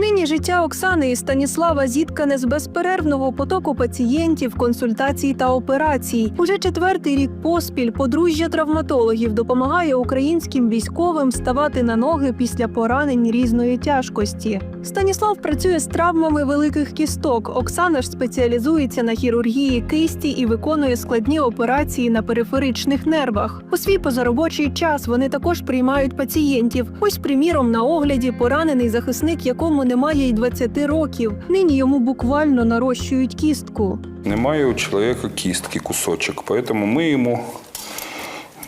Нині життя Оксани і Станіслава зіткане з безперервного потоку пацієнтів, консультацій та операцій. Уже четвертий рік поспіль подружжя травматологів допомагає українським військовим ставати на ноги після поранень різної тяжкості. Станіслав працює з травмами великих кісток. Оксана ж спеціалізується на хірургії кисті і виконує складні операції на периферичних нервах. У свій позаробочий час вони також приймають пацієнтів. Ось, приміром, на огляді поранений захисник, якому немає й 20 років. Нині йому буквально нарощують кістку. Немає у чоловіка кістки кусочок, тому ми йому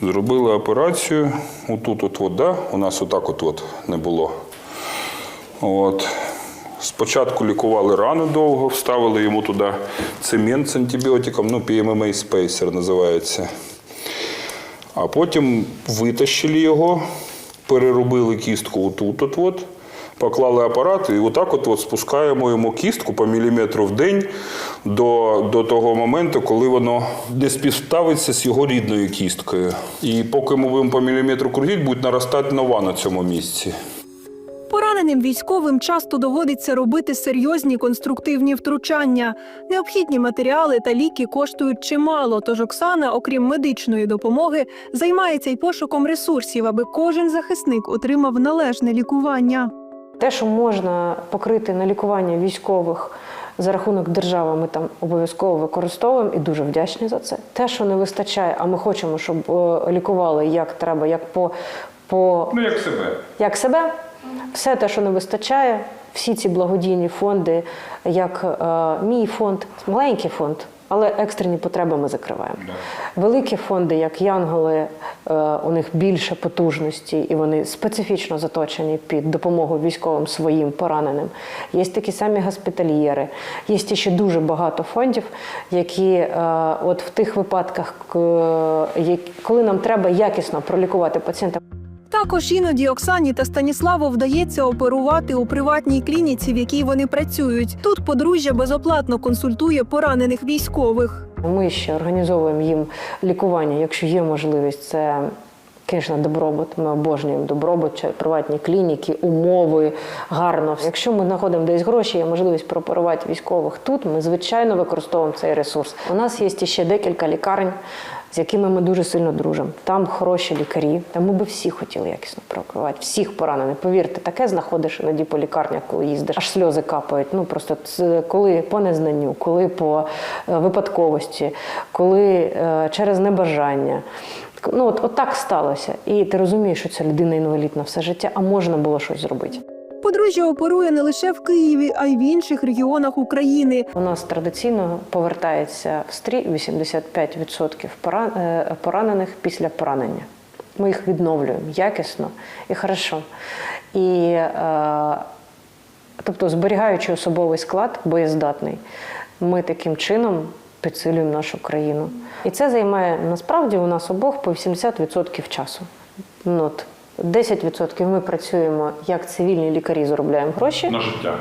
зробили операцію. Отут от вода, у нас отак от, не було. От. Спочатку лікували рану довго, вставили йому туди цемент з антибіотиком, ну, PMMA Spacer називається. А потім витащили його, переробили кістку отут от, от поклали апарат і отак от, от спускаємо йому кістку по міліметру в день до, до того моменту, коли воно не співставиться з його рідною кісткою. І поки ми будемо по міліметру крутити, буде наростати нова на цьому місці. Пораненим військовим часто доводиться робити серйозні конструктивні втручання. Необхідні матеріали та ліки коштують чимало. Тож Оксана, окрім медичної допомоги, займається й пошуком ресурсів, аби кожен захисник отримав належне лікування. Те, що можна покрити на лікування військових за рахунок держави, ми там обов'язково використовуємо і дуже вдячні за це. Те, що не вистачає, а ми хочемо, щоб е, лікували як треба, як по, по Ну, як себе. як себе. Все те, що не вистачає, всі ці благодійні фонди, як е, мій фонд, маленький фонд, але екстрені потреби ми закриваємо. Великі фонди, як Янголи, е, у них більше потужності і вони специфічно заточені під допомогу військовим своїм пораненим. Є такі самі госпітальєри, є ще дуже багато фондів, які е, от в тих випадках, к- коли нам треба якісно пролікувати пацієнта. Також іноді Оксані та Станіславу вдається оперувати у приватній клініці, в якій вони працюють. Тут подружжя безоплатно консультує поранених військових. Ми ще організовуємо їм лікування, якщо є можливість. Це, звісно, добробут. Ми обожнюємо добробут, приватні клініки, умови гарно. Якщо ми знаходимо десь гроші, є можливість прооперувати військових тут. Ми звичайно використовуємо цей ресурс. У нас є ще декілька лікарень. З якими ми дуже сильно дружимо. Там хороші лікарі. Та ми би всі хотіли якісно прооперувати, всіх поранених. Повірте, таке знаходиш іноді по лікарнях, коли їздиш, аж сльози капають. Ну просто коли по незнанню, коли по е, випадковості, коли е, через небажання. Ну от, от так сталося. І ти розумієш, що ця людина інвалід на все життя, а можна було щось зробити. Подружжя оперує не лише в Києві, а й в інших регіонах України. У нас традиційно повертається в стрій 85% е, поранених після поранення. Ми їх відновлюємо якісно і хорошо. І, е, тобто, зберігаючи особовий склад, боєздатний, ми таким чином підсилюємо нашу країну. І це займає насправді у нас обох по 80% часу. Ну, от, 10% ми працюємо як цивільні лікарі, заробляємо гроші. На життя.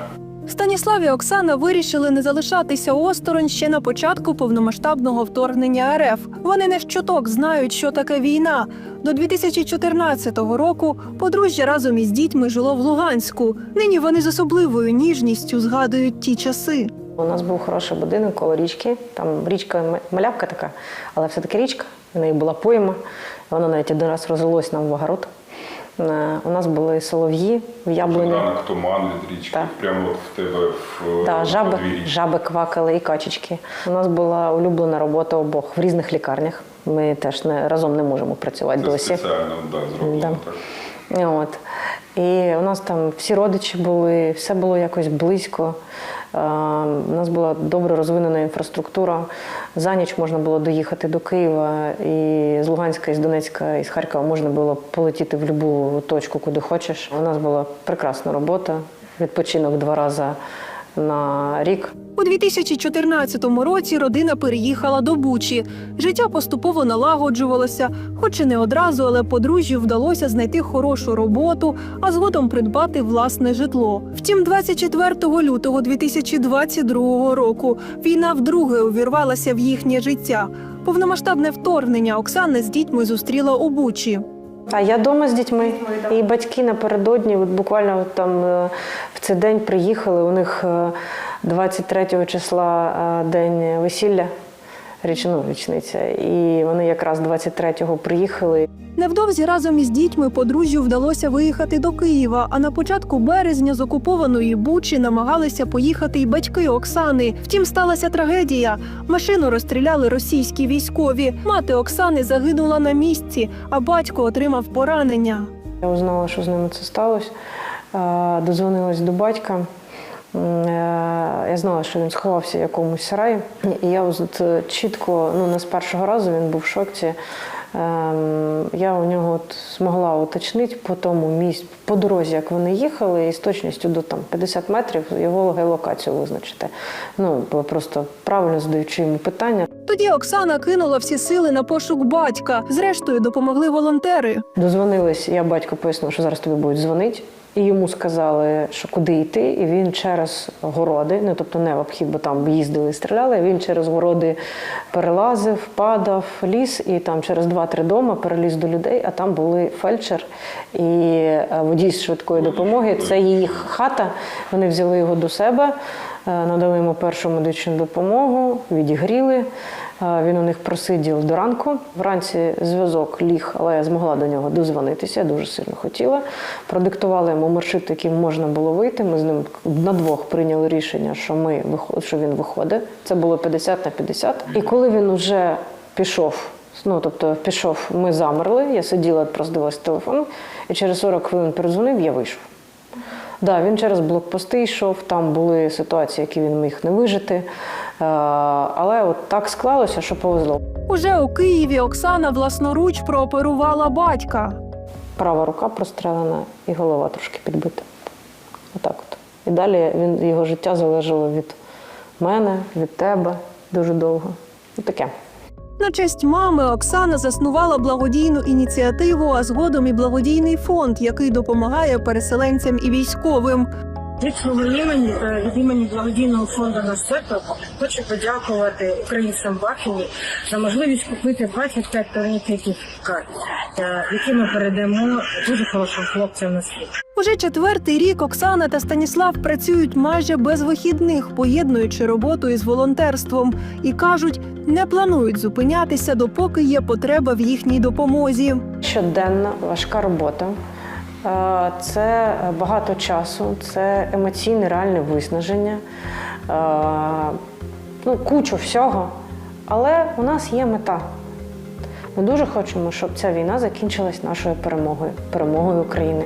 Станіслав і Оксана вирішили не залишатися осторонь ще на початку повномасштабного вторгнення РФ. Вони не щоток знають, що таке війна. До 2014 року подружжя разом із дітьми жило в Луганську. Нині вони з особливою ніжністю згадують ті часи. У нас був хороший будинок коло річки. Там річка малявка така, але все-таки річка. В неї була пойма. Вона навіть один раз розлилось нам в огород. Е, У нас були солов'ї в яблуні. Ранок туман від річки, Так. прямо от в тебе в Да, жаби, подвір'ї. жаби квакали і качечки. У нас була улюблена робота обох в різних лікарнях. Ми теж не, разом не можемо працювати Це досі. спеціально да, зроблено Да. так. От. І у нас там всі родичі були, все було якось близько. Е, У нас була добре розвинена інфраструктура. За ніч можна було доїхати до Києва, і з Луганська, і з Донецька, і з Харкова можна було полетіти в будь-яку точку, куди хочеш. У нас була прекрасна робота, відпочинок два рази на рік. У 2014 році родина переїхала до Бучі. Життя поступово налагоджувалося, хоч і не одразу, але подружжю вдалося знайти хорошу роботу, а згодом придбати власне житло. Втім, 24 лютого 2022 року війна вдруге увірвалася в їхнє життя. Повномасштабне вторгнення Оксана з дітьми зустріла у Бучі. А я вдома з дітьми. І батьки напередодні, от буквально от там е, в цей день приїхали. У них е, 23 числа е, день весілля, річ, ну, річниця. І вони якраз 23-го приїхали. Невдовзі разом із дітьми подружжю вдалося виїхати до Києва. А на початку березня з окупованої Бучі намагалися поїхати й батьки Оксани. Втім, сталася трагедія. Машину розстріляли російські військові. Мати Оксани загинула на місці, а батько отримав поранення. Я узнала, що з ними це сталося. Дозвонилась до батька. Е, Я знала, що він сховався в якомусь сараї. І я от е, чітко, ну не з першого разу він був в шоці. Ем, Я у нього от змогла уточнити по тому місці, по дорозі, як вони їхали, і з точністю до там 50 метрів його геолокацію визначити. Ну просто правильно задаючи йому питання. Тоді Оксана кинула всі сили на пошук батька. Зрештою, допомогли волонтери. Дозвонились, я батько пояснив, що зараз тобі будуть дзвонити. І йому сказали, що куди йти, і він через городи, ну тобто не в обхід, бо там їздили і стріляли. Він через городи перелазив, падав, ліс, і там через два-три дома переліз до людей, а там були фельдшер і е, водій швидкої допомоги. Це її хата. Вони взяли його до себе, надали йому першу медичну допомогу, відігріли. Е, Він у них просидів до ранку. Вранці зв'язок ліг, але я змогла до нього дозвонитися, дуже сильно хотіла. Продиктували йому маршрут, яким можна було вийти. Ми з ним на двох прийняли рішення, що ми що він виходить. Це було 50 на 50. І коли він вже пішов. Ну, тобто пішов, ми замерли, я сиділа, просто дивилась телефон, і через 40 хвилин передзвонив, я вийшов. Да, він через блокпости йшов, там були ситуації, які він міг не вижити. Е, Але от так склалося, що повезло. Уже у Києві Оксана власноруч прооперувала батька. Права рука прострелена і голова трошки підбита. Отак от. І далі він, його життя залежало від мене, від тебе дуже довго. І таке. На честь мами Оксана заснувала благодійну ініціативу, а згодом і благодійний фонд, який допомагає переселенцям і військовим. Від свого імені від імені благодійного фонду «Наш сектор» хочу подякувати українцям в Ахені за можливість купити 25 турнікетів е, які ми передамо дуже хорошим хлопцям на світ. Уже четвертий рік Оксана та Станіслав працюють майже без вихідних, поєднуючи роботу із волонтерством, і кажуть, не планують зупинятися, допоки є потреба в їхній допомозі. Щоденна важка робота. Е, Це багато часу, це емоційне реальне виснаження, е, ну, кучу всього. Але у нас є мета. Ми дуже хочемо, щоб ця війна закінчилась нашою перемогою, перемогою України.